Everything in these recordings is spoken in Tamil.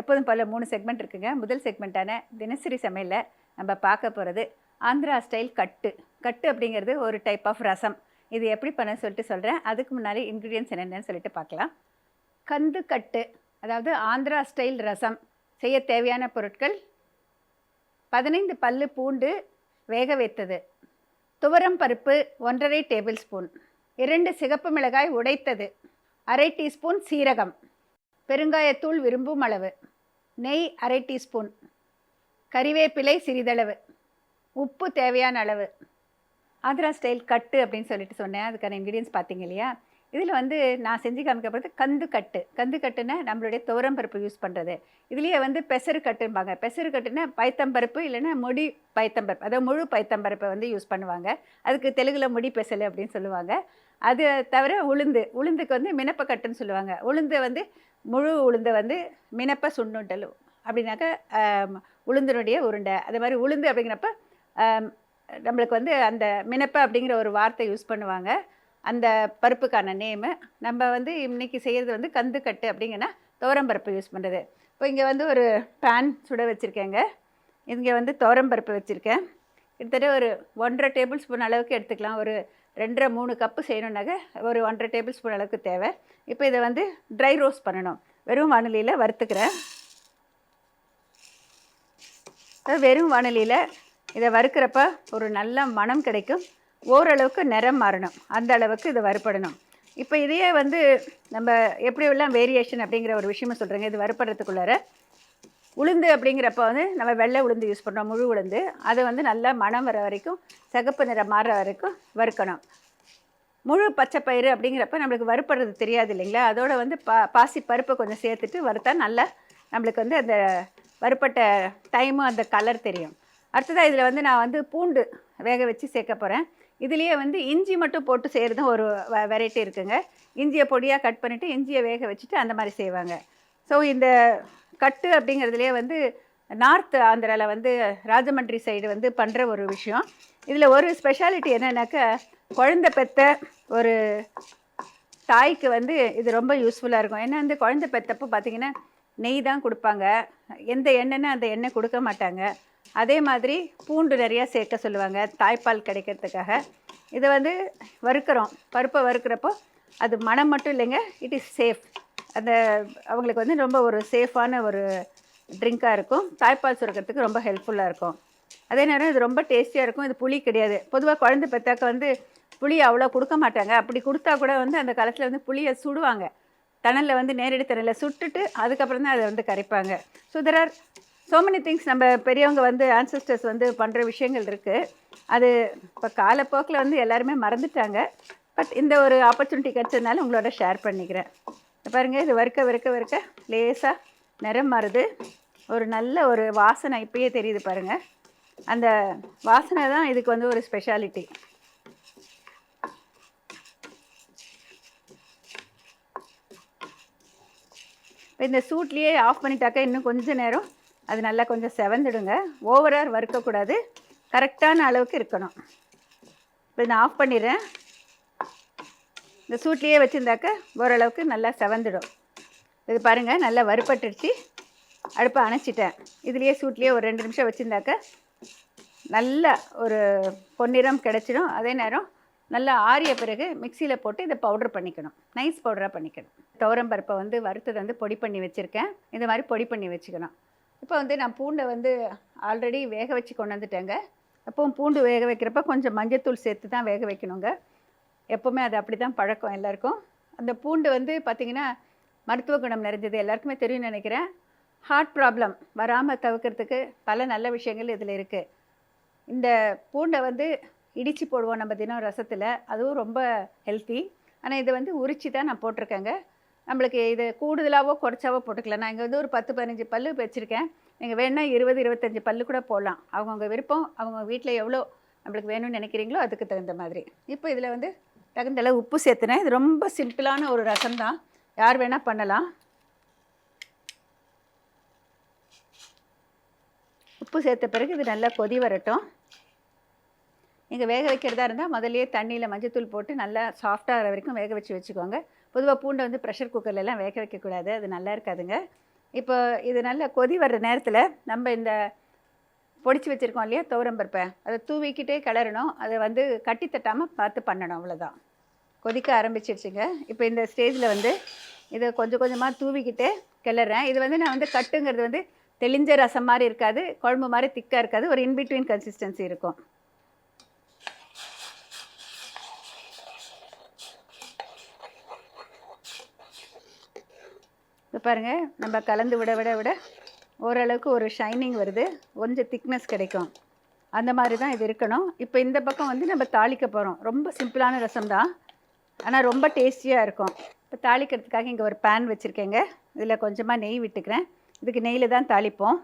எப்போதும் போல் மூணு செக்மெண்ட் இருக்குங்க. முதல் செக்மெண்ட்டான தினசரி சமையலில் நம்ம பார்க்க போகிறது ஆந்திரா ஸ்டைல் கட்டு. கட்டு அப்படிங்கிறது ஒரு டைப் ஆஃப் ரசம். இது எப்படி பண்ண சொல்லிட்டு சொல்கிறேன் அதுக்கு முன்னாடி இன்க்ரீடியன்ஸ் என்னென்னு சொல்லிட்டு பார்க்கலாம். கந்து கட்டு அதாவது ஆந்திரா ஸ்டைல் ரசம். செய்ய தேவையான பொருட்கள் பதினைந்து பல்லு பூண்டு வேக வைத்தது. துவரம் பருப்பு ஒன்றரை டேபிள் ஸ்பூன் இரண்டு சிகப்பு மிளகாய் உடைத்தது. அரை டீஸ்பூன் சீரகம். பெருங்காயத்தூள் விரும்பும் அளவு. நெய் அரை டீஸ்பூன். கறிவேப்பிலை சிறிதளவு. உப்பு தேவையான அளவு. ஆந்திரா ஸ்டைல் கட்டு அப்படின்னு சொல்லிட்டு சொன்னேன். அதுக்கான இன்க்ரீடியன்ஸ் பார்த்தீங்க இல்லையா? இதில் வந்து நான் செஞ்சு காமிக்கப்படுறது கந்து கட்டு. கந்து கட்டுன்னா நம்மளுடைய துவரம் பருப்பு யூஸ் பண்ணுறது இதுலேயே வந்து பெசரு கட்டும்பாங்க. பெசரு கட்டுன்னா பைத்தம்பருப்பு இல்லைன்னா முடி பைத்தம்பருப்பு அதாவது முழு பைத்தம்பருப்பை வந்து யூஸ் பண்ணுவாங்க. அதுக்கு தெலுங்கில் முடி பெசல் அப்படின்னு சொல்லுவாங்க. அது தவிர உளுந்து உளுந்துக்கு வந்து மினப்பக்கட்டுன்னு சொல்லுவாங்க. உளுந்து வந்து முழு உளுந்தை வந்து மினப்ப சுண்ணுண்டல் அப்படின்னாக்க உளுந்தினுடைய உருண்டை. அது மாதிரி உளுந்து அப்படிங்கிறப்ப நம்மளுக்கு வந்து அந்த மினப்ப அப்படிங்கிற ஒரு வார்த்தை யூஸ் பண்ணுவாங்க. அந்த பருப்புக்கான நேமு. நம்ம வந்து இன்றைக்கி செய்கிறது வந்து கந்துக்கட்டு அப்படிங்கன்னா துவரம்பருப்பு யூஸ் பண்ணுறது இப்போ இங்கே வந்து ஒரு பேன் சுட வச்சுருக்கேங்க. இங்கே வந்து துவரம்பருப்பு வச்சுருக்கேன். கிட்டத்தட்ட ஒரு ஒன்றரை டேபிள் ஸ்பூன் அளவுக்கு எடுத்துக்கலாம். ஒரு ரெண்டரை மூணு கப்பு செய்யணுன்னாக்க ஒரு ஒன்றரை டேபிள் ஸ்பூன் அளவுக்கு தேவை. இப்போ இதை வந்து ட்ரை ரோஸ்ட் பண்ணணும். வெறும் வானொலியில் வறுத்துக்கிறேன். வெறும் வானொலியில் இதை வறுக்கிறப்ப ஒரு நல்ல மனம் கிடைக்கும். ஓரளவுக்கு நிறம் மாறணும். அந்த அளவுக்கு இதை வறுப்படணும் இப்போ இதையே வந்து நம்ம எப்படி எல்லாம் வேரியேஷன் அப்படிங்கிற ஒரு விஷயமா சொல்கிறேங்க இது வறுப்படுறதுக்குள்ளார உளுந்து அப்படிங்கிறப்ப வந்து நம்ம வெள்ளை உளுந்து யூஸ் பண்ணுறோம் முழு உளுந்து. அதை வந்து நல்லா மணம் வர வரைக்கும் சிகப்பு நிறம் மாற வரைக்கும் வறுக்கணும். முழு பச்சை பயிறு அப்படிங்கிறப்ப நம்மளுக்கு வறுப்படுறது தெரியாது இல்லைங்களா? அதோட வந்து பா பாசி பருப்பை கொஞ்சம் சேர்த்துட்டு வறுத்தா நல்லா நம்மளுக்கு வந்து அந்த வறுப்பட்ட டைமும் அந்த கலர் தெரியும். அடுத்ததாக இதில் வந்து நான் வந்து பூண்டு வேக வச்சு சேர்க்க போகிறேன் இதுலேயே வந்து இஞ்சி மட்டும் போட்டு செய்கிறது ஒரு வெரைட்டி இருக்குங்க. இஞ்சியை பொடியாக கட் பண்ணிவிட்டு இஞ்சியை வேக வச்சுட்டு அந்த மாதிரி செய்வாங்க. ஸோ இந்த கட்டு அப்படிங்கிறதுலே வந்து நார்த் ஆந்திராவில் வந்து ராஜமன்றி சைடு வந்து பண்ணுற ஒரு விஷயம். இதில் ஒரு ஸ்பெஷாலிட்டி என்னென்னாக்க குழந்தை பெத்த ஒரு தாய்க்கு வந்து இது ரொம்ப யூஸ்ஃபுல்லாக இருக்கும். ஏன்னா வந்து குழந்தை பெத்தப்போ பார்த்தீங்கன்னா நெய் தான் கொடுப்பாங்க. எந்த எண்ணெய்னா அந்த எண்ணெய் கொடுக்க மாட்டாங்க. அதே மாதிரி பூண்டு நிறையா சேர்க்க சொல்லுவாங்க தாய்ப்பால் கிடைக்கிறதுக்காக. இதை வந்து வறுக்கிறோம். பருப்பை வறுக்கிறப்போ அது மனம் மட்டும் இல்லைங்க இட் இஸ் சேஃப் அந்த அவங்களுக்கு வந்து ரொம்ப ஒரு சேஃபான ஒரு ட்ரிங்காக இருக்கும். தாய்ப்பால் சுரக்கிறதுக்கு ரொம்ப ஹெல்ப்ஃபுல்லாக இருக்கும். அதே நேரம் இது ரொம்ப டேஸ்டியாக இருக்கும். இது புளி கிடையாது. பொதுவாக குழந்தை பெற்றாக்க வந்து புளி அவ்வளோ கொடுக்க மாட்டாங்க. அப்படி கொடுத்தா கூட வந்து அந்த காலத்தில் வந்து புளியை சுடுவாங்க. தணலில் வந்து நேரடி தணலில் சுட்டுட்டு அதுக்கப்புறம் தான் அதை வந்து கரைப்பாங்க. So there are so many things நம்ம பெரியவங்க வந்து ஆன்சஸ்டர்ஸ் வந்து பண்ணுற விஷயங்கள் இருக்குது அது இப்போ காலப்போக்கில் வந்து எல்லாருமே மறந்துட்டாங்க. பட் இந்த ஒரு ஆப்பர்ச்சுனிட்டி கிடச்சதுனால உங்களோட ஷேர் பண்ணிக்கிறேன். பாருங்கள் இது வறுக்க வறுக்க வறுக்க லேசாக நிறம் மாறுது. ஒரு நல்ல ஒரு வாசனை இப்பயே தெரியுது பாருங்கள் அந்த வாசனை தான் இதுக்கு வந்து ஒரு ஸ்பெஷாலிட்டி இப்போ இந்த சூட்லேயே ஆஃப் பண்ணிட்டாக்கா இன்னும் கொஞ்சம் நேரம் அது நல்லா கொஞ்சம் செவந்துடுங்க. ஓவராக வறுக்கக்கூடாது. கரெக்டான அளவுக்கு இருக்கணும். இப்போ நான் ஆஃப் பண்ணிடுறேன். இந்த சூட்லேயே வச்சுருந்தாக்க ஓரளவுக்கு நல்லா செவந்துடும். இது பாருங்கள் நல்லா வறுப்பட்டுருச்சு அடுப்பை அணைச்சிட்டேன். இதுலேயே சூட்லேயே ஒரு ரெண்டு நிமிஷம் வச்சுருந்தாக்க நல்ல ஒரு பொன்னிறம் கிடச்சிடும். அதே நேரம் நல்லா ஆறிய பிறகு மிக்சியில் போட்டு இதை பவுடர் பண்ணிக்கணும். நைஸ் பவுடராக பண்ணிக்கணும். துவரம் பருப்பை வந்து வறுத்ததை வந்து பொடி பண்ணி வச்சுருக்கேன். இந்த மாதிரி பொடி பண்ணி வச்சுக்கணும். இப்போ வந்து நான் பூண்டை வந்து ஆல்ரெடி வேக வச்சு கொண்டு வந்துட்டேங்க. அப்போ பூண்டு வேக வைக்கிறப்ப கொஞ்சம் மஞ்சத்தூள் சேர்த்து தான் வேக வைக்கணுங்க. எப்போவுமே அது அப்படி தான் பழக்கம் எல்லாருக்கும். அந்த பூண்டு வந்து பார்த்திங்கன்னா மருத்துவ குணம் நிறைஞ்சது எல்லாருக்குமே தெரியும்னு நினைக்கிறேன். ஹார்ட் ப்ராப்ளம் வராமல் தவிர்க்கிறதுக்கு பல நல்ல விஷயங்கள் இதில் இருக்குது இந்த பூண்டை வந்து இடித்து போடுவோம் நம்ம தினம் ரசத்தில் அதுவும் ரொம்ப ஹெல்த்தி ஆனால் இதை வந்து உரிச்சு தான் நான் போட்டிருக்கேங்க. நம்மளுக்கு இது கூடுதலாகவோ குறைச்சாவோ போட்டுக்கலாம். நான் இங்கே வந்து ஒரு பத்து பதினஞ்சு பல்லு வச்சுருக்கேன். நீங்கள் வேணால் இருபது இருபத்தஞ்சி பல்லு கூட போடலாம். அவங்கவுங்க விருப்பம் அவங்க வீட்டில் எவ்வளோ நம்மளுக்கு வேணும்னு நினைக்கிறீங்களோ அதுக்கு தகுந்த மாதிரி. இப்போ இதில் வந்து தகுந்த அளவு உப்பு சேர்த்துனேன் இது ரொம்ப சிம்பிளான ஒரு ரசம் தான் யார் வேணால் பண்ணலாம். உப்பு சேர்த்த பிறகு இது நல்லா கொதி வரட்டும். நீங்கள் வேக வைக்கிறதா இருந்தால் முதல்லையே தண்ணியில் மஞ்சத்தூள் போட்டு நல்லா சாஃப்டாகிற வரைக்கும் வேக வச்சு வச்சுக்கோங்க. பொதுவாக பூண்டை வந்து ப்ரெஷர் குக்கர்லலாம் வேக வைக்கக்கூடாது அது நல்லா இருக்காதுங்க. இப்போ இது நல்லா கொதி வர்ற நேரத்தில் நம்ம இந்த பொடிச்சு வச்சுருக்கோம் இல்லையா துவரம்பருப்பை அதை தூவிக்கிட்டே கிளறணும். அதை வந்து கட்டி தட்டாமல் பார்த்து பண்ணணும் அவ்வளோதான் கொதிக்க ஆரம்பிச்சிருச்சுங்க. இப்போ இந்த ஸ்டேஜில் வந்து இதை கொஞ்சம் கொஞ்சமாக தூவிக்கிட்டே கிளறேன். இது வந்து நான் வந்து கட்டுங்கிறது வந்து தெளிஞ்ச ரசம் மாதிரி இருக்காது குழம்பு மாதிரி திக்காக இருக்காது ஒரு இன்பிட்வீன் கன்சிஸ்டன்சி இருக்கும். இப்போ பாருங்கள் நம்ம கலந்து விட விட விட ஓரளவுக்கு ஒரு ஷைனிங் வருது கொஞ்சம் திக்னஸ் கிடைக்கும். அந்த மாதிரி தான் இது இருக்கணும். இப்போ இந்த பக்கம் வந்து நம்ம தாளிக்க போகிறோம் ரொம்ப சிம்பிளான ரசம் தான். ஆனால் ரொம்ப டேஸ்டியாக இருக்கும். இப்போ தாளிக்கிறதுக்காக இங்கே ஒரு பேன் வச்சுருக்கேங்க. இதில் கொஞ்சமாக நெய் விட்டுக்கிறேன். இதுக்கு நெய்யில் தான் தாளிப்போம்.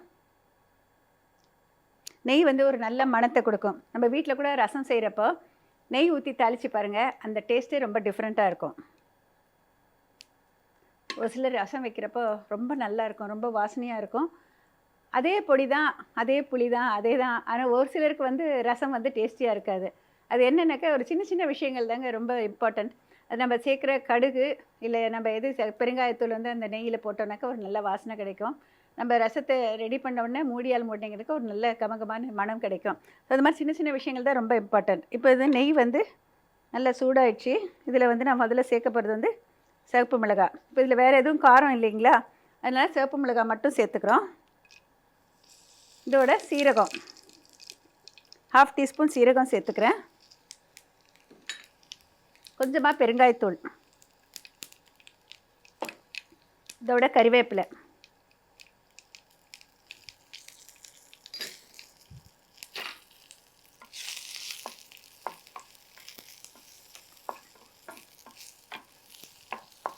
நெய் வந்து ஒரு நல்ல மணத்தை கொடுக்கும். நம்ம வீட்டில் கூட ரசம் செய்கிறப்போ நெய் ஊற்றி தாளித்து பாருங்கள் அந்த டேஸ்ட்டே ரொம்ப டிஃப்ரெண்ட்டாக இருக்கும். ஒரு சிலர் ரசம் வைக்கிறப்போ ரொம்ப நல்லா இருக்கும் ரொம்ப வாசனையாக இருக்கும். அதே பொடி தான் அதே புளி தான் அதே தான். ஆனால் ஒரு சிலருக்கு வந்து ரசம் வந்து டேஸ்டியாக இருக்காது. அது என்னென்னாக்கா ஒரு சின்ன சின்ன விஷயங்கள் தாங்க ரொம்ப இம்பார்ட்டண்ட் அது நம்ம சேர்க்குற கடுகு இல்லை நம்ம எது பெருங்காயத்தூள் வந்து அந்த நெய்யில் போட்டோம்னாக்கா ஒரு நல்ல வாசனை கிடைக்கும். நம்ம ரசத்தை ரெடி பண்ண உடனே மூடியால் மூட்டிங்கிறதுக்கு ஒரு நல்ல கமகமான மனம் கிடைக்கும். ஸோ அது மாதிரி சின்ன சின்ன விஷயங்கள் தான் ரொம்ப இம்பார்ட்டன்ட் இப்போ இது நெய் வந்து நல்லா சூடாயிடுச்சு. இதில் வந்து நான் முதல்ல சேர்க்க போகிறது வந்து சிவப்பு மிளகாய் இப்போ இதில் வேறு எதுவும் காரம் இல்லைங்களா? அதனால் சிவப்பு மிளகாய் மட்டும் சேர்த்துக்கிறோம். இதோட சீரகம். ஹாஃப் டீஸ்பூன் சீரகம் சேர்த்துக்கிறேன். கொஞ்சமாக பெருங்காயத்தூள். இதோட கறிவேப்பிலை.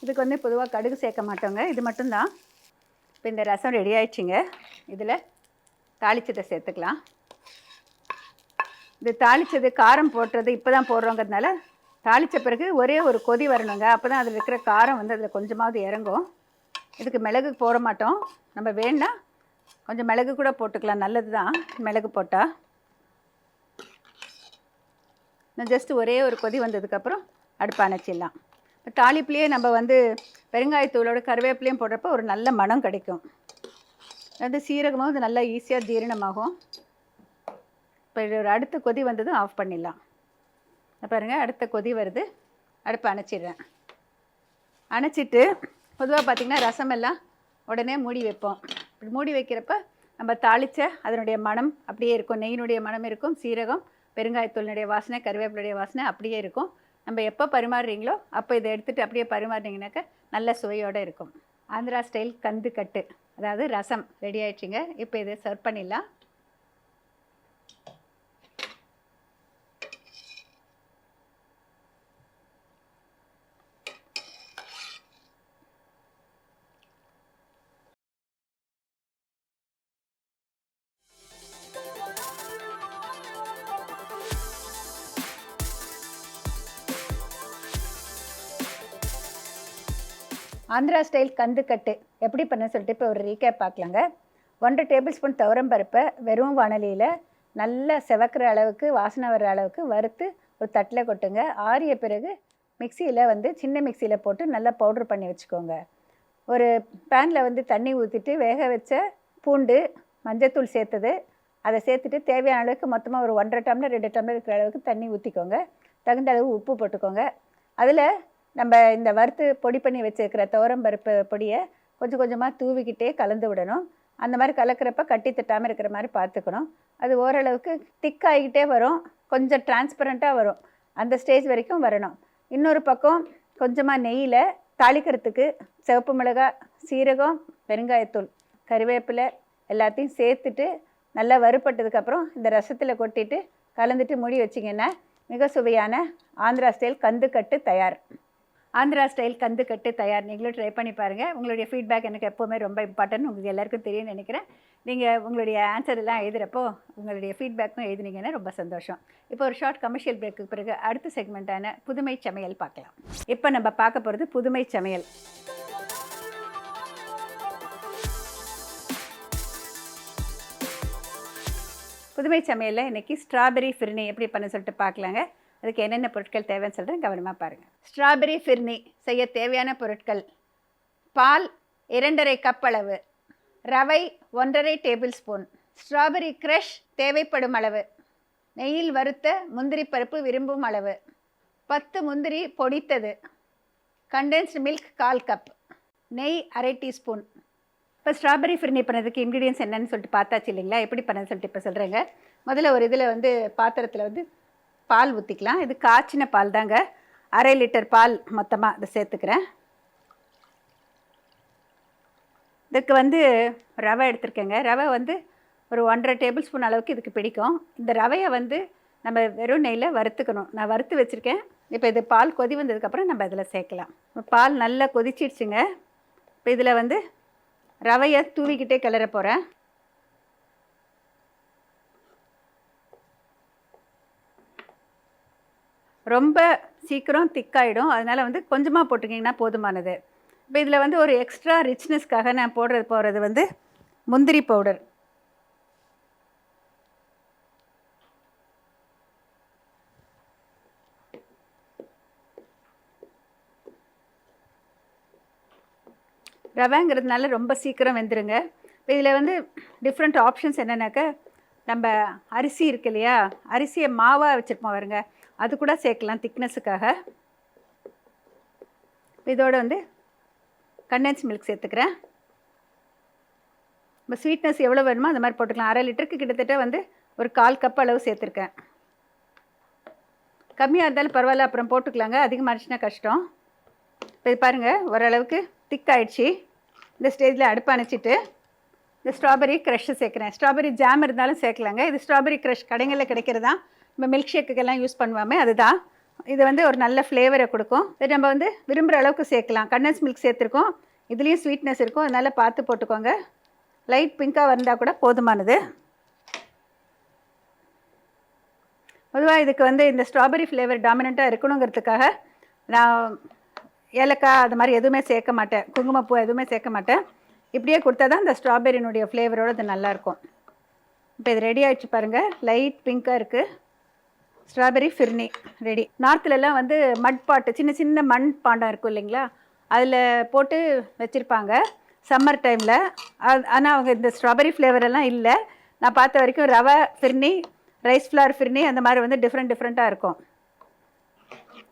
இதுக்கு வந்து பொதுவாக கடுகு சேர்க்க மாட்டோங்க. இது மட்டும்தான். இப்போ இந்த ரசம் ரெடி ஆயிடுச்சுங்க. இதில் தாளிச்சதை சேர்த்துக்கலாம். இது தாளிச்சது காரம் போட்டுறது இப்போ தான் போடுறோங்கிறதுனால தாளித்த பிறகு ஒரே ஒரு கொதி வரணுங்க. அப்போ தான் அதில் இருக்கிற காரம் வந்து அதில் கொஞ்சமாவது இறங்கும். இதுக்கு மிளகு போட மாட்டோம். நம்ம வேணா கொஞ்சம் மிளகு கூட போட்டுக்கலாம். நல்லது தான் மிளகு போட்டால் நான் ஜஸ்ட்டு ஒரே ஒரு கொதி வந்ததுக்கப்புறம் அடுப்பு அணைச்சிடலாம். இப்போ தாளிப்புலேயே நம்ம வந்து பெருங்காயத்தூளோட கருவேப்பிலையும் போடுறப்ப ஒரு நல்ல மனம் கிடைக்கும். வந்து சீரகமும் இது நல்லா ஈஸியாக ஜீரணமாகும். இப்போ ஒரு அடுத்த கொதி வந்ததும் ஆஃப் பண்ணிடலாம். பாருங்கள் அடுத்த கொதி வருது. அடுப்பை அணைச்சிடுறேன். அணைச்சிட்டு பொதுவாக பார்த்திங்கன்னா ரசம் எல்லாம் உடனே மூடி வைப்போம். இப்படி மூடி வைக்கிறப்ப நம்ம தாளித்த அதனுடைய மனம் அப்படியே இருக்கும். நெய்யினுடைய மனம் இருக்கும் சீரகம் பெருங்காயத்தூளினுடைய வாசனை கருவேப்பிலுடைய வாசனை அப்படியே இருக்கும். நம்ம எப்போ பரிமாறுறீங்களோ அப்போ இதை எடுத்துகிட்டு அப்படியே பரிமாறுனீங்கனாக்கா நல்ல சுவையோடு இருக்கும். ஆந்திரா ஸ்டைல் கந்து கட்டு. அதாவது ரசம் ரெடி ஆயிடுச்சுங்க. இப்போ இதை சர்வ் பண்ணிடலாம். ஆந்திரா ஸ்டைல் கந்துக்கட்டு எப்படி பண்ண சொல்லிட்டு இப்போ ஒரு ரீகேப் பார்க்கலாங்க. ஒன்றரை டேபிள் ஸ்பூன் துவரம்பருப்பை வெறும் வானலியில் நல்லா செவக்கிற அளவுக்கு வாசனை வர்ற அளவுக்கு வறுத்து ஒரு தட்டில் கொட்டுங்க. ஆறிய பிறகு மிக்சியில் வந்து சின்ன மிக்சியில் போட்டு நல்லா பவுட்ரு பண்ணி வச்சுக்கோங்க. ஒரு பேனில் வந்து தண்ணி ஊற்றிட்டு வேக வச்ச பூண்டு மஞ்சத்தூள் சேர்த்தது. அதை சேர்த்துட்டு தேவையான அளவுக்கு மொத்தமாக ஒரு ஒன்றரை டம்ளர் ரெண்டு டம்ளர் இருக்கிற அளவுக்கு தண்ணி ஊற்றிக்கோங்க தகுந்த அளவு உப்பு போட்டுக்கோங்க. அதில் நம்ம இந்த வறுத்து பொடி பண்ணி வச்சுருக்கிற துவரம்பருப்பு பொடியை கொஞ்சம் கொஞ்சமாக தூவிக்கிட்டே கலந்து விடணும். அந்த மாதிரி கலக்கிறப்ப கட்டி தட்டாமல் இருக்கிற மாதிரி பார்த்துக்கணும். அது ஓரளவுக்கு திக்காகிக்கிட்டே வரும். கொஞ்சம் டிரான்ஸ்பரண்ட்டாக வரும். அந்த ஸ்டேஜ் வரைக்கும் வரணும். இன்னொரு பக்கம் கொஞ்சமாக நெய்யில் தாளிக்கிறதுக்கு சிவப்பு மிளகாய் சீரகம் பெருங்காயத்தூள் கறிவேப்பிலை எல்லாத்தையும் சேர்த்துட்டு நல்லா வறுப்பட்டதுக்கப்புறம் இந்த ரசத்தில் கொட்டிட்டு கலந்துட்டு மூடி வச்சிங்கன்னா மிக சுவையான ஆந்திரா ஸ்டைல் கந்துக்கட்டு தயார். ஆந்திரா ஸ்டைல் கந்துக்கட்டு தயார். நீங்களும் ட்ரை பண்ணி பாருங்கள் உங்களுடைய ஃபீட்பேக் எனக்கு எப்போவுமே ரொம்ப இம்பார்ட்டன்ட் உங்களுக்கு எல்லாருக்கும் தெரியும்னு நினைக்கிறேன். நீங்கள் உங்களுடைய ஆன்சர் எல்லாம் எழுதுகிறப்போ உங்களுடைய ஃபீட்பேக்கும் எழுதுனீங்கன்னா ரொம்ப சந்தோஷம். இப்போ ஒரு ஷார்ட் கமர்ஷியல் பிரேக்கு பிறகு அடுத்த செக்மெண்ட்டான புதுமை சமையல் பார்க்கலாம். இப்போ நம்ம பார்க்க போகிறது புதுமை சமையல். புதுமை சமையலில் இன்றைக்கி ஸ்ட்ராபெரி ஃபிரினி எப்படி பண்ண சொல்லிட்டு பார்க்கலாங்க. அதுக்கு என்னென்ன பொருட்கள் தேவைன்னு சொல்கிறேன் கவனமாக பாருங்கள் ஸ்ட்ராபெரி ஃபிர்னி செய்ய தேவையான பொருட்கள். பால் இரண்டரை கப் அளவு. ரவை ஒன்றரை டேபிள் ஸ்பூன் ஸ்ட்ராபெரி க்ரஷ் தேவைப்படும் அளவு. நெய்யில் வறுத்த முந்திரி பருப்பு விரும்பும் அளவு. பத்து முந்திரி பொடித்தது. கண்டென்ஸ்டு மில்க் கால் கப் நெய் அரை டீஸ்பூன் இப்போ ஸ்ட்ராபெரி ஃபிர்னி பண்ணதுக்கு இன்க்ரீடியன்ஸ் என்னன்னு சொல்லிட்டு பார்த்தாச்சு இல்லைங்களா? எப்படி பண்ணன்னு சொல்லிட்டு இப்போ சொல்கிறேங்க முதல்ல ஒரு இதில் வந்து பாத்திரத்தில் வந்து பால் ஊற்றிக்கலாம் இது காய்ச்சின பால் தாங்க அரை லிட்டர் பால் மொத்தமாக இதை சேர்த்துக்கிறேன். இதுக்கு வந்து ரவை எடுத்திருக்கேங்க. ரவை வந்து ஒரு ஒன்றரை டேபிள் ஸ்பூன் அளவுக்கு இதுக்கு பிடிக்கும். இந்த ரவையை வந்து நம்ம வெறும் நெய்யில் வறுத்துக்கணும். நான் வறுத்து வச்சுருக்கேன். இப்போ இது பால் கொதி வந்ததுக்கப்புறம் நம்ம இதில் சேர்க்கலாம். பால் நல்லா கொதிச்சிடுச்சுங்க. இப்போ இதில் வந்து ரவையை தூவிக்கிட்டே கிளற போகிறேன் ரொம்ப சீக்கிரம் திக்காயிடும் அதனால் வந்து கொஞ்சமாக போட்டுக்கிங்கன்னா போதுமானது. இப்போ இதில் வந்து ஒரு எக்ஸ்ட்ரா ரிச்னஸ்க்காக நான் போடுறது போகிறது வந்து முந்திரி பவுடர் ரவைங்கிறதுனால ரொம்ப சீக்கிரம் வெந்துருங்க. இப்போ இதில் வந்து டிஃப்ரெண்ட் ஆப்ஷன்ஸ் என்னென்னாக்க நம்ம அரிசி இருக்கு இல்லையா? அரிசியை மாவாக வச்சுருப்போம் வருங்க அது கூட சேர்க்கலாம் திக்னஸுக்காக இதோட வந்து கண்டென்ஸ் மில்க் சேர்த்துக்கிறேன். இப்போ ஸ்வீட்னஸ் எவ்வளோ வேணுமோ அந்த மாதிரி போட்டுக்கலாம். அரை லிட்டருக்கு கிட்டத்தட்ட வந்து ஒரு கால் கப் அளவு சேர்த்துருக்கேன். கம்மியாக இருந்தாலும் பரவாயில்ல அப்புறம் போட்டுக்கலாங்க. அதிகமாகிடுச்சுன்னா கஷ்டம். இப்போ இது பாருங்கள் ஓரளவுக்கு திக் ஆகிடுச்சி இந்த ஸ்டேஜில் அடுப்பு அணைச்சிட்டு இந்த ஸ்ட்ராபெரி க்ரஷ்ஷை சேர்க்குறேன். ஸ்ட்ராபெரி ஜாம் இருந்தாலும் சேர்க்கலாங்க. இது ஸ்ட்ராபெரி க்ரஷ் கடைகளில் கிடைக்கிறதா? நம்ம மில்க் ஷேக்குக்கெல்லாம் யூஸ் பண்ணுவோமே அதுதான். இது வந்து ஒரு நல்ல ஃப்ளேவரை கொடுக்கும். இது நம்ம வந்து விரும்புகிற அளவுக்கு சேர்க்கலாம். கண்டன்ஸ் மில்க் சேர்த்துருக்கோம். இதுலேயும் ஸ்வீட்னஸ் இருக்கும். அதனால் பார்த்து போட்டுக்கோங்க. லைட் பிங்காக வந்தால் கூட போதுமானது. பொதுவாக இதுக்கு வந்து இந்த ஸ்ட்ராபெரி ஃப்ளேவர் டாமினண்ட்டாக இருக்கணுங்கிறதுக்காக நான் ஏலக்காய் அது மாதிரி எதுவுமே சேர்க்க மாட்டேன். குங்குமப்பூ எதுவுமே சேர்க்க மாட்டேன். இப்படியே கொடுத்தா தான் இந்த ஸ்ட்ராபெரினுடைய ஃப்ளேவரோடு இது நல்லாயிருக்கும் இப்போ இது ரெடி ஆகிடுச்சு பாருங்கள் லைட் பிங்க்காக இருக்குது ஸ்ட்ராபெரி ஃபிர்னி ரெடி நார்த்துலலாம் வந்து மட் பாட்டு சின்ன சின்ன மண் பாண்டம் இருக்கும் இல்லைங்களா? அதில் போட்டு வச்சுருப்பாங்க. சம்மர் டைமில் அது ஆனால் அவங்க இந்த ஸ்ட்ராபெரி ஃப்ளேவரெல்லாம் இல்லை. நான் பார்த்த வரைக்கும் ரவை ஃபிர்னி ரைஸ் ஃப்ளவர் ஃபிர்னி அந்த மாதிரி வந்து டிஃப்ரெண்ட் டிஃப்ரெண்ட்டாக இருக்கும்.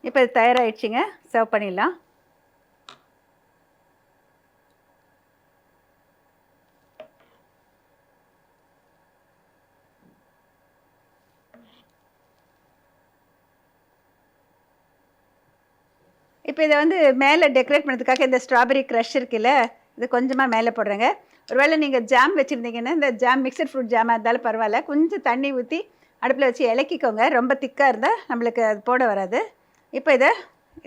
இப்போ இது தயாராகிடுச்சிங்க சர்வ் பண்ணிடலாம். இப்போ இதை வந்து மேலே டெக்கரேட் பண்ணுறதுக்காக இந்த ஸ்ட்ராபெரி க்ரஷ் இருக்குல்ல இது கொஞ்சமாக மேலே போடுறேங்க. ஒருவேளை நீங்கள் ஜாம் வச்சுருந்தீங்கன்னா இந்த ஜாம் மிக்சட் ஃப்ரூட் ஜாமாக இருந்தாலும் பரவாயில்ல. கொஞ்சம் தண்ணி ஊற்றி அடுப்பில் வச்சு இலக்கிக்கோங்க. ரொம்ப திக்காக இருந்தால் நம்மளுக்கு அது போட வராது. இப்போ இதை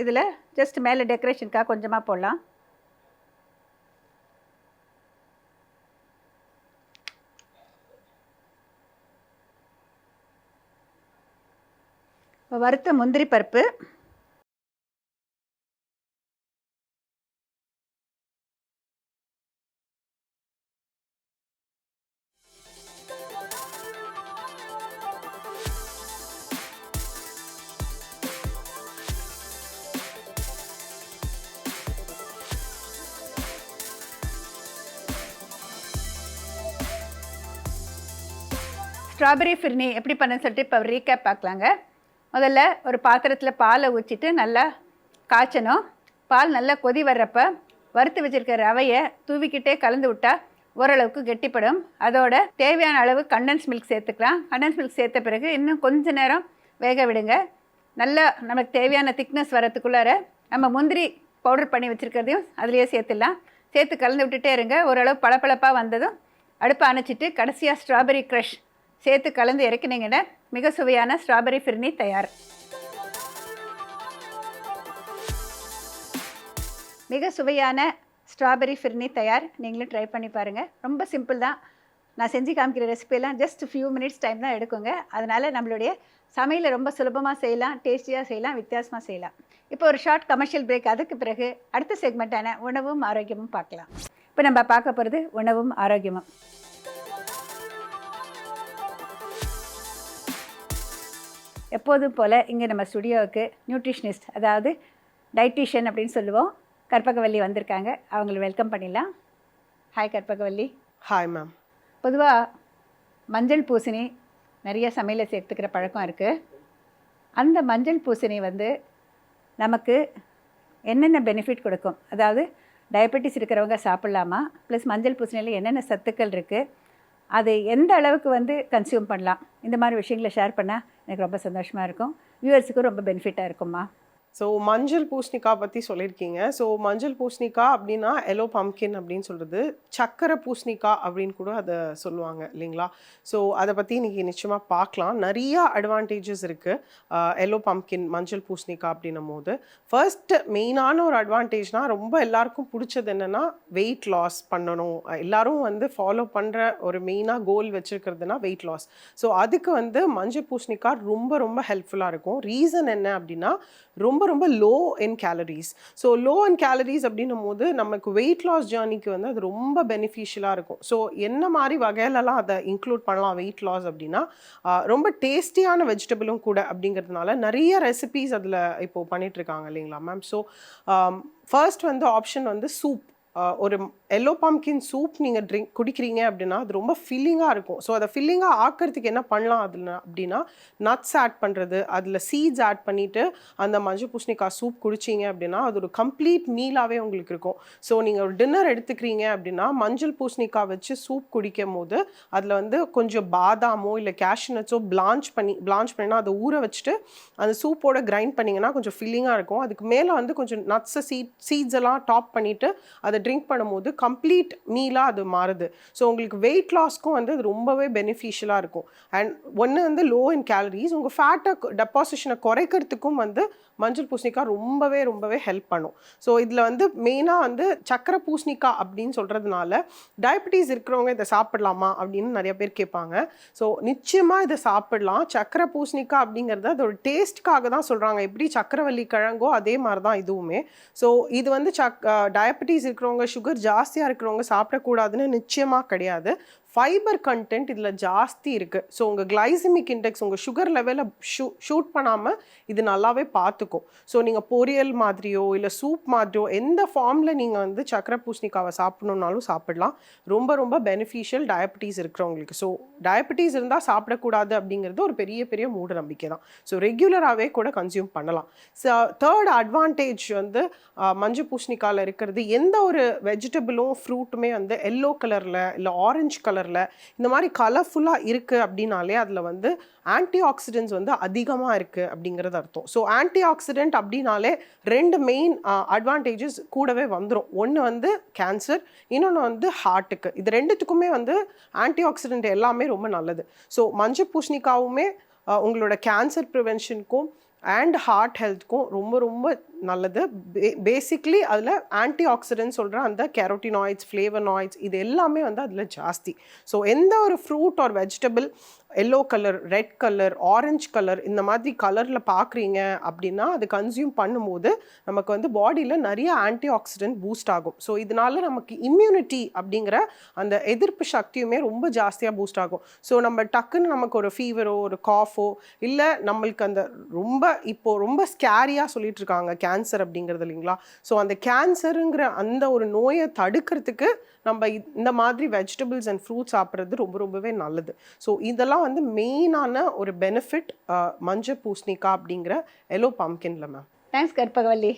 இதில் ஜஸ்ட் மேலே டெக்கரேஷனுக்காக கொஞ்சமாக போடலாம். வறுத்த முந்திரி பருப்பு. ஸ்ட்ராபெரி ஃபிர்னி எப்படி பண்ண சொல்லிட்டு இப்போ ரீகேப் பார்க்கலாங்க. முதல்ல ஒரு பாத்திரத்தில் பாலை ஊற்றிட்டு நல்லா காய்ச்சணும். பால் நல்லா கொதி வர்றப்ப வறுத்து வச்சுருக்க ரவையை தூவிக்கிட்டே கலந்து விட்டால் ஓரளவுக்கு கெட்டிப்படும். அதோட தேவையான அளவு கண்டன்ஸ் மில்க் சேர்த்துக்கலாம். கண்டன்ஸ் மில்க் சேர்த்த பிறகு இன்னும் கொஞ்ச நேரம் வேக விடுங்க. நல்லா நமக்கு தேவையான திக்னஸ் வரத்துக்குள்ளார நம்ம முந்திரி பவுடர் பண்ணி வச்சுருக்கிறதையும் அதுலேயே சேர்த்துடலாம். சேர்த்து கலந்து விட்டுட்டே இருங்க. ஓரளவு பளபளப்பாக வந்ததும் அடுப்பை அணைச்சிட்டு கடைசியாக ஸ்ட்ராபெரி க்ரஷ் சேர்த்து கலந்து இறக்கினீங்கன்னா மிக சுவையான ஸ்ட்ராபெரி ஃபிர்னி தயார். மிக சுவையான ஸ்ட்ராபெரி ஃபிர்னி தயார். நீங்களும் ட்ரை பண்ணி பாருங்கள் ரொம்ப சிம்பிள் தான். நான் செஞ்சு காமிக்கிற ரெசிபியெல்லாம் ஜஸ்ட் ஃபியூ மினிட்ஸ் டைம் தான் எடுக்குங்க. அதனால் நம்மளுடைய சமையலை ரொம்ப சுலபமாக செய்யலாம் டேஸ்டியாக செய்யலாம் வித்தியாசமாக செய்யலாம். இப்போ ஒரு ஷார்ட் கமர்ஷியல் பிரேக் அதுக்கு பிறகு அடுத்த செக்மெண்ட்டான உணவும் ஆரோக்கியமும் பார்க்கலாம். இப்போ நம்ம பார்க்க போகிறது உணவும் ஆரோக்கியமும். எப்போதும் போல் இங்கே நம்ம ஸ்டுடியோவுக்கு நியூட்ரிஷனிஸ்ட் அதாவது டயட்டீஷியன் அப்படின்னு சொல்லுவோம். கற்பகவல்லி வந்திருக்காங்க. அவங்கள வெல்கம் பண்ணிடலாம். ஹாய் கற்பகவல்லி. ஹாய் மேம் பொதுவாக மஞ்சள் பூசணி நிறைய சமையலில் சேர்த்துக்கிற பழக்கம் இருக்குது அந்த மஞ்சள் பூசணி வந்து நமக்கு என்னென்ன பெனிஃபிட் கொடுக்கும்? அதாவது டயபெட்டிஸ் இருக்கிறவங்க சாப்பிட்லாமா? ப்ளஸ் மஞ்சள் பூசணியில் என்னென்ன சத்துக்கள் இருக்குது அது எந்த அளவுக்கு வந்து கன்சியூம் பண்ணலாம்? இந்த மாதிரி விஷயங்களை ஷேர் பண்ணால் எனக்கு ரொம்ப சந்தோஷமாக இருக்கும். வியூவர்ஸுக்கும் ரொம்ப பெனிஃபிட்டாக இருக்கும்மா. ஸோ மஞ்சள் பூசணிக்காய் பற்றி சொல்லியிருக்கீங்க. ஸோ மஞ்சள் பூசணிக்காய் அப்படின்னா எலோ பம்கின் அப்படின்னு சொல்கிறது சக்கரை பூசணிக்காய் அப்படின்னு கூட அதை சொல்லுவாங்க இல்லைங்களா? ஸோ அதை பற்றி இன்றைக்கி நிச்சயமாக பார்க்கலாம். நிறையா அட்வான்டேஜஸ் இருக்குது எலோ பம்கின் மஞ்சள் பூசணிக்காய் அப்படின்னும் போது ஃபர்ஸ்ட் மெயினான ஒரு அட்வான்டேஜ்னால் ரொம்ப எல்லாருக்கும் பிடிச்சது என்னென்னா வெயிட் லாஸ் பண்ணணும். எல்லோரும் எல்லாரும் வந்து ஃபாலோ பண்ணுற ஒரு மெயினாக கோல் வச்சுருக்கிறதுனா வெயிட் லாஸ் ஸோ அதுக்கு வந்து மஞ்சள் பூசணிக்காய் ரொம்ப ரொம்ப ஹெல்ப்ஃபுல்லாக இருக்கும். ரீசன் என்ன அப்படின்னா ரொம்ப ரொம்ப low in calories so low in calories அப்படின்னும் போது நமக்கு வெயிட் லாஸ் ஜேர்னிக்கு வந்து அது ரொம்ப பெனிஃபிஷியலாக இருக்கும். ஸோ என்ன மாதிரி வகையிலலாம் அதை இன்க்ளூட் பண்ணலாம் வெயிட் லாஸ் அப்படின்னா ரொம்ப டேஸ்டியான வெஜிடபிளும் கூட அப்படிங்கிறதுனால நிறைய ரெசிபீஸ் அதில் இப்போது பண்ணிகிட்ருக்காங்க இருக்காங்க இல்லைங்களா மேம் ஸோ ஃபர்ஸ்ட் வந்து ஆப்ஷன் வந்து சூப் ஒரு எல்லோ பாம்கின் சூப் நீங்கள் ட்ரிங்க் குடிக்கிறீங்க அப்படின்னா அது ரொம்ப ஃபில்லிங்காக இருக்கும். ஸோ அதை ஃபில்லிங்காக ஆக்கிறதுக்கு என்ன பண்ணலாம் அதில் அப்படின்னா நட்ஸ் ஆட் பண்ணுறது அதில் சீட்ஸ் ஆட் பண்ணிவிட்டு அந்த மஞ்சள் பூசணிக்காய் சூப் குடிச்சிங்க அப்படின்னா அது ஒரு கம்ப்ளீட் மீலாகவே உங்களுக்கு இருக்கும். ஸோ நீங்கள் ஒரு டின்னர் எடுத்துக்கிறீங்க அப்படின்னா மஞ்சள் பூசணிக்காய் வச்சு சூப் குடிக்கும் போது அதில் வந்து கொஞ்சம் பாதாமோ இல்லை கேஷ்நட்ஸோ பிளான்ச் பண்ணி பிளான்ச் பண்ணினா அதை ஊற வச்சுட்டு அந்த சூப்போட கிரைண்ட் பண்ணிங்கன்னா கொஞ்சம் ஃபில்லிங்காக இருக்கும். அதுக்கு மேலே வந்து கொஞ்சம் நட்ஸை சீட் சீட்ஸ் எல்லாம் டாப் பண்ணிவிட்டு அதை ட்ரிங்க் பண்ணும்போது கம்ப்ளீட் மீலாக அது மாறுது. ஸோ உங்களுக்கு வெயிட் லாஸ்க்கும் வந்து அது ரொம்பவே பெனிஃபிஷியலாக இருக்கும். அண்ட் ஒன்று வந்து லோ இன் கேலரிஸ் உங்கள் ஃபேட்டை டெபாசிஷனை குறைக்கிறதுக்கும் வந்து மஞ்சள் பூசணிக்காய் ரொம்பவே ரொம்பவே ஹெல்ப் பண்ணும். ஸோ இதில் வந்து மெயினாக வந்து சக்கரை பூசணிக்காய் அப்படின்னு சொல்கிறதுனால டயபிட்டிஸ் இருக்கிறவங்க இதை சாப்பிடலாமா அப்படின்னு நிறைய பேர் கேட்பாங்க. ஸோ நிச்சயமாக இதை சாப்பிடலாம். சக்கரை பூசணிக்காய் அப்படிங்கிறது அதோட டேஸ்ட்காக தான் சொல்கிறாங்க எப்படி சக்கரவள்ளி கிழங்கோ அதே மாதிரி தான் இதுவுமே. ஸோ இது வந்து சக் டயபிட்டிஸ் இருக்கிறவங்க சுகர் ஜாஸ்தியாக இருக்கிறவங்க சாப்பிடக்கூடாதுன்னு நிச்சயமாக கிடையாது. ஃபைபர் கண்டென்ட் இதில் ஜாஸ்தி இருக்குது ஸோ உங்கள் கிளைசிமிக் இண்டெக்ஸ் உங்கள் சுகர் லெவலில் ஷூ ஷூட் பண்ணாமல் இது நல்லாவே பார்த்துக்கும் ஸோ நீங்கள் பொரியல் மாதிரியோ இல்லை சூப் மாதிரியோ எந்த ஃபார்மில் நீங்கள் வந்து சக்கரை பூசணிக்காவை சாப்பிடணுன்னாலும் சாப்பிடலாம். ரொம்ப ரொம்ப பெனிஃபிஷியல் டயபிட்டிஸ் இருக்கிறவங்களுக்கு. ஸோ டயபிட்டிஸ் இருந்தால் சாப்பிடக்கூடாது அப்படிங்கிறது ஒரு பெரிய பெரிய மூட நம்பிக்கை தான் ஸோ ரெகுலராகவே கூட கன்சியூம் பண்ணலாம். ஸோ தேர்ட் அட்வான்டேஜ் வந்து மஞ்சு பூசணிக்காவில் இருக்கிறது எந்த ஒரு வெஜிடபிளும் ஃப்ரூட்டுமே வந்து எல்லோ கலரில் இல்லை ஆரஞ்சு கலர் கலரில் இந்த மாதிரி கலர்ஃபுல்லாக இருக்குது அப்படின்னாலே அதில் வந்து ஆன்டி ஆக்சிடென்ட்ஸ் வந்து அதிகமாக இருக்குது அப்படிங்கிறது அர்த்தம். ஸோ ஆன்டி ஆக்சிடென்ட் அப்படின்னாலே ரெண்டு மெயின் அட்வான்டேஜஸ் கூடவே வந்துடும் ஒன்று வந்து கேன்சர் இன்னொன்று வந்து ஹார்ட்டுக்கு இது ரெண்டுத்துக்குமே வந்து ஆன்டி ஆக்சிடென்ட் எல்லாமே ரொம்ப நல்லது. ஸோ மஞ்சள் பூஷணிக்காவுமே உங்களோட கேன்சர் ப்ரிவென்ஷனுக்கும் அண்ட் ஹார்ட் ஹெல்த்துக்கும் ரொம்ப ரொம்ப நல்லது. பேசிக்லி அதில் ஆன்டி ஆக்சிடென்ட் சொல்கிற அந்த கெரோட்டினாய்ட்ஸ் ஃப்ளேவனாய்ட்ஸ் இது எல்லாமே வந்து அதில் ஜாஸ்தி. ஸோ எந்த ஒரு fruit or vegetable yellow colour red colour orange colour இந்த மாதிரி கலரில் பார்க்குறீங்க அப்படின்னா அது கன்சியூம் பண்ணும்போது நமக்கு வந்து பாடியில் நிறைய ஆன்டி ஆக்சிடென்ட் பூஸ்ட் ஆகும். ஸோ இதனால நமக்கு இம்யூனிட்டி அப்படிங்கிற அந்த எதிர்ப்பு சக்தியுமே ரொம்ப ஜாஸ்தியாக பூஸ்ட் ஆகும். ஸோ நம்ம டக்குன்னு நமக்கு ஒரு ஃபீவரோ ஒரு காஃபோ இல்லை நம்மளுக்கு அந்த ரொம்ப இப்போ ரொம்ப ஸ்கேரியாக சொல்லிட்டு இருக்காங்க கேன்சர் அப்படிங்கிறது இல்லைங்களா? ஸோ அந்த கேன்சருங்கிற அந்த ஒரு நோயை தடுக்கிறதுக்கு நம்ம இந்த மாதிரி வெஜிடபிள்ஸ் அண்ட் ஃப்ரூட்ஸ் சாப்பிட்றது ரொம்ப ரொம்பவே நல்லது. ஸோ இதெல்லாம் வந்து மெயினான ஒரு பெனிஃபிட் மஞ்சள் பூசணிக்காய் அப்படிங்கிற எல்லோ பம்கின்ல மேம் தேங்க்ஸ் கற்பகவல்லி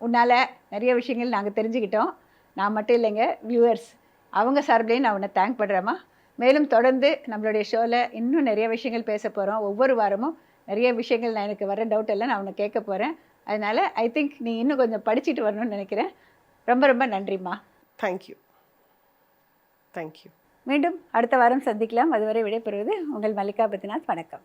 உன்னால் நிறைய விஷயங்கள் நாங்கள் தெரிஞ்சுக்கிட்டோம். நான் மட்டும் இல்லைங்க வியூவர்ஸ் அவங்க சார்பிலையும் நான் உன்னை தேங்க் பண்ணுறேம்மா மேலும் தொடர்ந்து நம்மளுடைய ஷோவில் இன்னும் நிறைய விஷயங்கள் பேச போகிறோம் ஒவ்வொரு வாரமும் நிறைய விஷயங்கள் நான் எனக்கு வர டவுட் எல்லாம் நான் உன்னை கேட்க போகிறேன் அதனால் ஐ திங்க் நீ இன்னும் கொஞ்சம் படிச்சுட்டு வரணும்னு நினைக்கிறேன். ரொம்ப ரொம்ப நன்றிம்மா. தேங்க்யூ தேங்க்யூ மீண்டும் அடுத்த வாரம் சந்திக்கலாம். அதுவரை விடைபெறுவது உங்கள் மல்லிகா பத்ரிநாத் வணக்கம்.